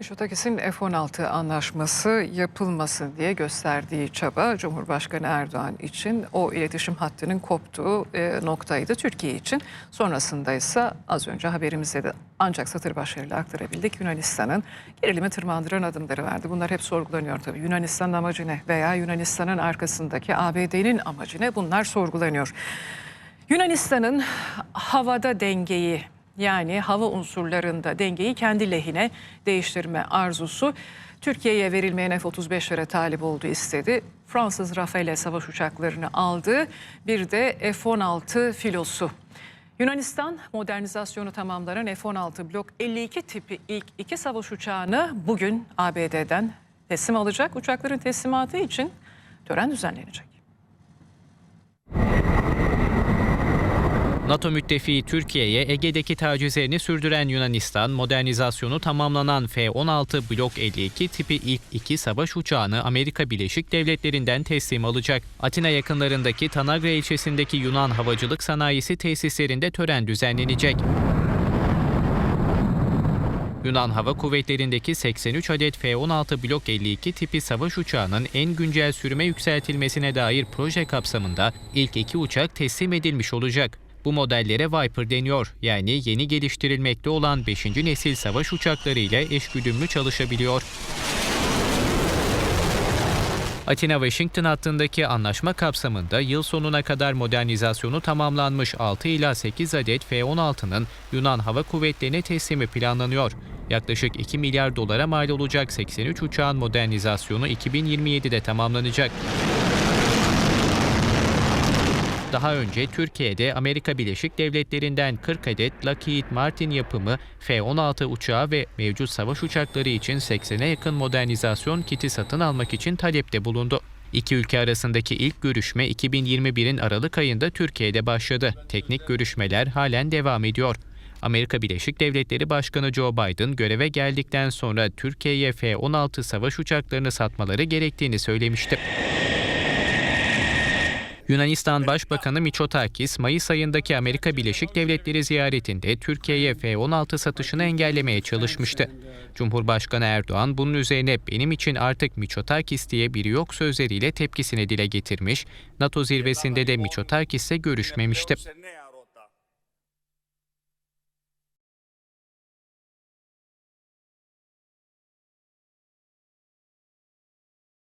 Mitsotakis'in F-16 anlaşması yapılmasın diye gösterdiği çaba Cumhurbaşkanı Erdoğan için o iletişim hattının koptuğu e, noktaydı Türkiye için. Sonrasında ise az önce haberimizde de ancak satır başlarıyla aktarabildik. Yunanistan'ın gerilimi tırmandıran adımları verdi. Bunlar hep sorgulanıyor tabii. Yunanistan'ın amacı ne veya Yunanistan'ın arkasındaki ABD'nin amacı ne? Bunlar sorgulanıyor. Yunanistan'ın havada dengeyi yani hava unsurlarında dengeyi kendi lehine değiştirme arzusu Türkiye'ye verilmeyen F-35'lere talip olduğu istedi. Fransız Rafale savaş uçaklarını aldı. Bir de F-16 filosu. Yunanistan modernizasyonu tamamlanan F-16 Blok 52 tipi ilk iki savaş uçağını bugün ABD'den teslim alacak. Uçakların teslimatı için tören düzenlenecek. NATO müttefiği Türkiye'ye Ege'deki tacizlerini sürdüren Yunanistan, modernizasyonu tamamlanan F-16 Blok 52 tipi ilk iki savaş uçağını Amerika Birleşik Devletleri'nden teslim alacak. Atina yakınlarındaki Tanagra ilçesindeki Yunan havacılık sanayisi tesislerinde tören düzenlenecek. Yunan Hava Kuvvetleri'ndeki 83 adet F-16 Blok 52 tipi savaş uçağının en güncel sürüme yükseltilmesine dair proje kapsamında ilk iki uçak teslim edilmiş olacak. Bu modellere Viper deniyor. Yani yeni geliştirilmekte olan 5. nesil savaş uçakları ile eşgüdümlü çalışabiliyor. Atina-Washington hattındaki anlaşma kapsamında yıl sonuna kadar modernizasyonu tamamlanmış 6 ila 8 adet F-16'nın Yunan Hava Kuvvetleri'ne teslimi planlanıyor. Yaklaşık 2 milyar dolara mal olacak 83 uçağın modernizasyonu 2027'de tamamlanacak. Daha önce Türkiye'de Amerika Birleşik Devletleri'nden 40 adet Lockheed Martin yapımı F-16 uçağı ve mevcut savaş uçakları için 80'e yakın modernizasyon kiti satın almak için talepte bulundu. İki ülke arasındaki ilk görüşme 2021'in Aralık ayında Türkiye'de başladı. Teknik görüşmeler halen devam ediyor. Amerika Birleşik Devletleri Başkanı Joe Biden göreve geldikten sonra Türkiye'ye F-16 savaş uçaklarını satmaları gerektiğini söylemişti. Yunanistan Başbakanı Mitsotakis, Mayıs ayındaki Amerika Birleşik Devletleri ziyaretinde Türkiye'ye F-16 satışını engellemeye çalışmıştı. Cumhurbaşkanı Erdoğan bunun üzerine benim için artık Mitsotakis diye biri yok sözleriyle tepkisini dile getirmiş, NATO zirvesinde de Mitsotakis'le görüşmemişti.